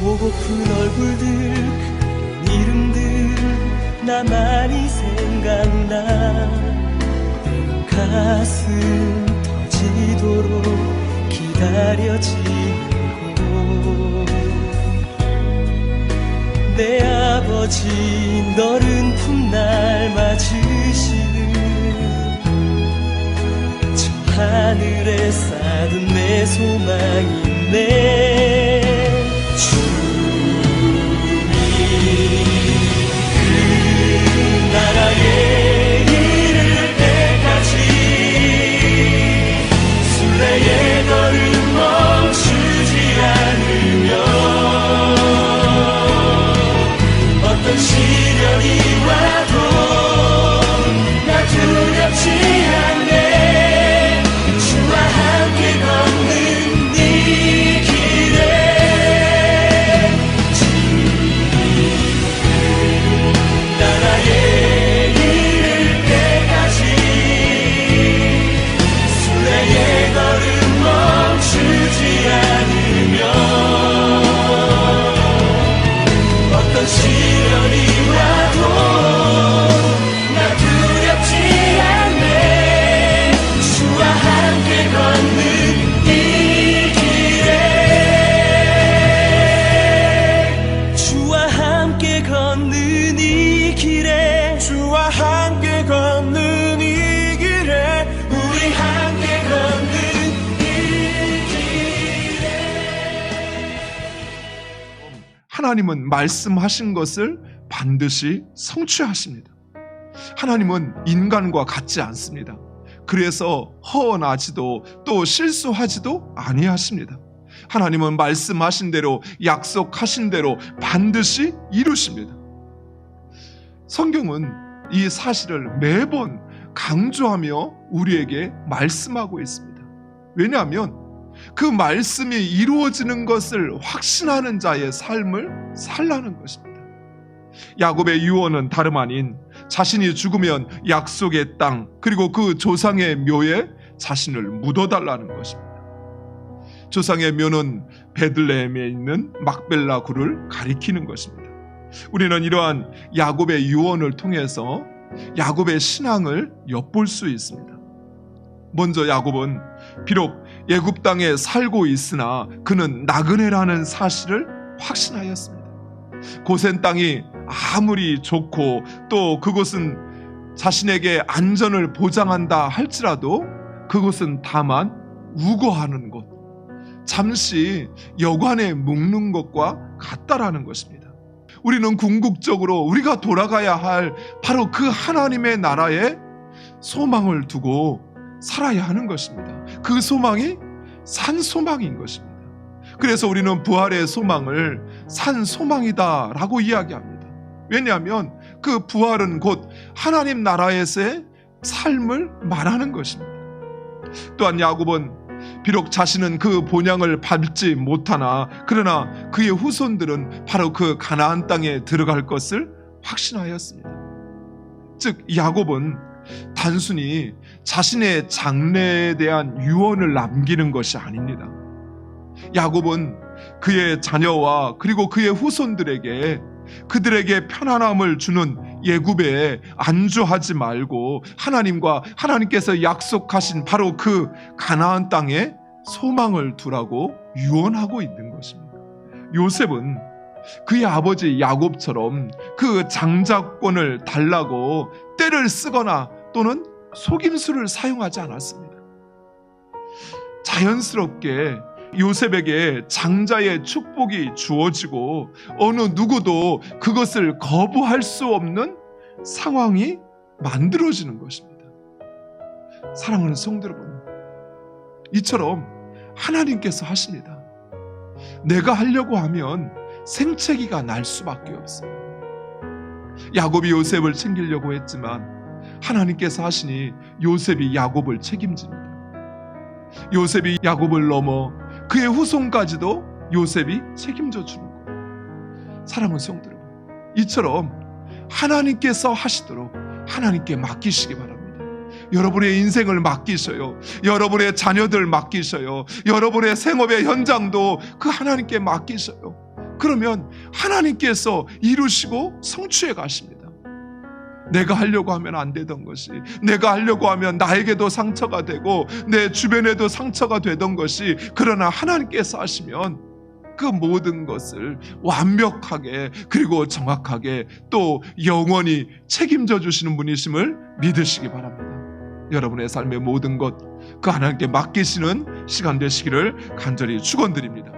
보고픈 얼굴들 그 이름들 나만이 생각나. 때론 가슴 터지도록 기다려지는 곳내 아버지 너른 품날 맞으시는 저 하늘에 쌓은 내 소망이 네 순례의 걸음 걷는 이 길에 주와 함께 걷는 이 길에 우리 함께 걷는 이 길에 하나님은 말씀하신 것을 반드시 성취하십니다. 하나님은 인간과 같지 않습니다. 그래서 허언하지도 또 실수하지도 아니하십니다. 하나님은 말씀하신 대로 약속하신 대로 반드시 이루십니다. 성경은 이 사실을 매번 강조하며 우리에게 말씀하고 있습니다. 왜냐하면 그 말씀이 이루어지는 것을 확신하는 자의 삶을 살라는 것입니다. 야곱의 유언은 다름 아닌 자신이 죽으면 약속의 땅 그리고 그 조상의 묘에 자신을 묻어달라는 것입니다. 조상의 묘는 베들레헴에 있는 막벨라 굴을 가리키는 것입니다. 우리는 이러한 야곱의 유언을 통해서 야곱의 신앙을 엿볼 수 있습니다. 먼저 야곱은 비록 예굽 땅에 살고 있으나 그는 나그네라는 사실을 확신하였습니다. 고센 땅이 아무리 좋고 또 그곳은 자신에게 안전을 보장한다 할지라도 그곳은 다만 우거하는 곳, 잠시 여관에 묵는 것과 같다라는 것입니다. 우리는 궁극적으로 우리가 돌아가야 할 바로 그 하나님의 나라에 소망을 두고 살아야 하는 것입니다. 그 소망이 산 소망인 것입니다. 그래서 우리는 부활의 소망을 산 소망이다라고 이야기합니다. 왜냐하면 그 부활은 곧 하나님 나라에서의 삶을 말하는 것입니다. 또한 야곱은 비록 자신은 그 본향을 밟지 못하나 그러나 그의 후손들은 바로 그 가나안 땅에 들어갈 것을 확신하였습니다. 즉 야곱은 단순히 자신의 장래에 대한 유언을 남기는 것이 아닙니다. 야곱은 그의 자녀와 그리고 그의 후손들에게 그들에게 편안함을 주는 예굽에 안주하지 말고 하나님과 하나님께서 약속하신 바로 그 가나안 땅에 소망을 두라고 유언하고 있는 것입니다. 요셉은 그의 아버지 야곱처럼 그 장자권을 달라고 때를 쓰거나 또는 속임수를 사용하지 않았습니다. 자연스럽게 요셉에게 장자의 축복이 주어지고 어느 누구도 그것을 거부할 수 없는 상황이 만들어지는 것입니다. 사랑하는 성도 여러분, 이처럼 하나님께서 하십니다. 내가 하려고 하면 생채기가 날 수밖에 없습니다. 야곱이 요셉을 챙기려고 했지만 하나님께서 하시니 요셉이 야곱을 책임집니다. 요셉이 야곱을 넘어 그의 후손까지도 요셉이 책임져 주는 거예요. 사랑하는 성도 여러분, 이처럼 하나님께서 하시도록 하나님께 맡기시기 바랍니다. 여러분의 인생을 맡기셔요. 여러분의 자녀들 맡기셔요. 여러분의 생업의 현장도 그 하나님께 맡기셔요. 그러면 하나님께서 이루시고 성취해 가십니다. 내가 하려고 하면 안 되던 것이, 내가 하려고 하면 나에게도 상처가 되고, 내 주변에도 상처가 되던 것이, 그러나 하나님께서 하시면 그 모든 것을 완벽하게, 그리고 정확하게, 또 영원히 책임져 주시는 분이심을 믿으시기 바랍니다. 여러분의 삶의 모든 것, 그 하나님께 맡기시는 시간 되시기를 간절히 축원드립니다.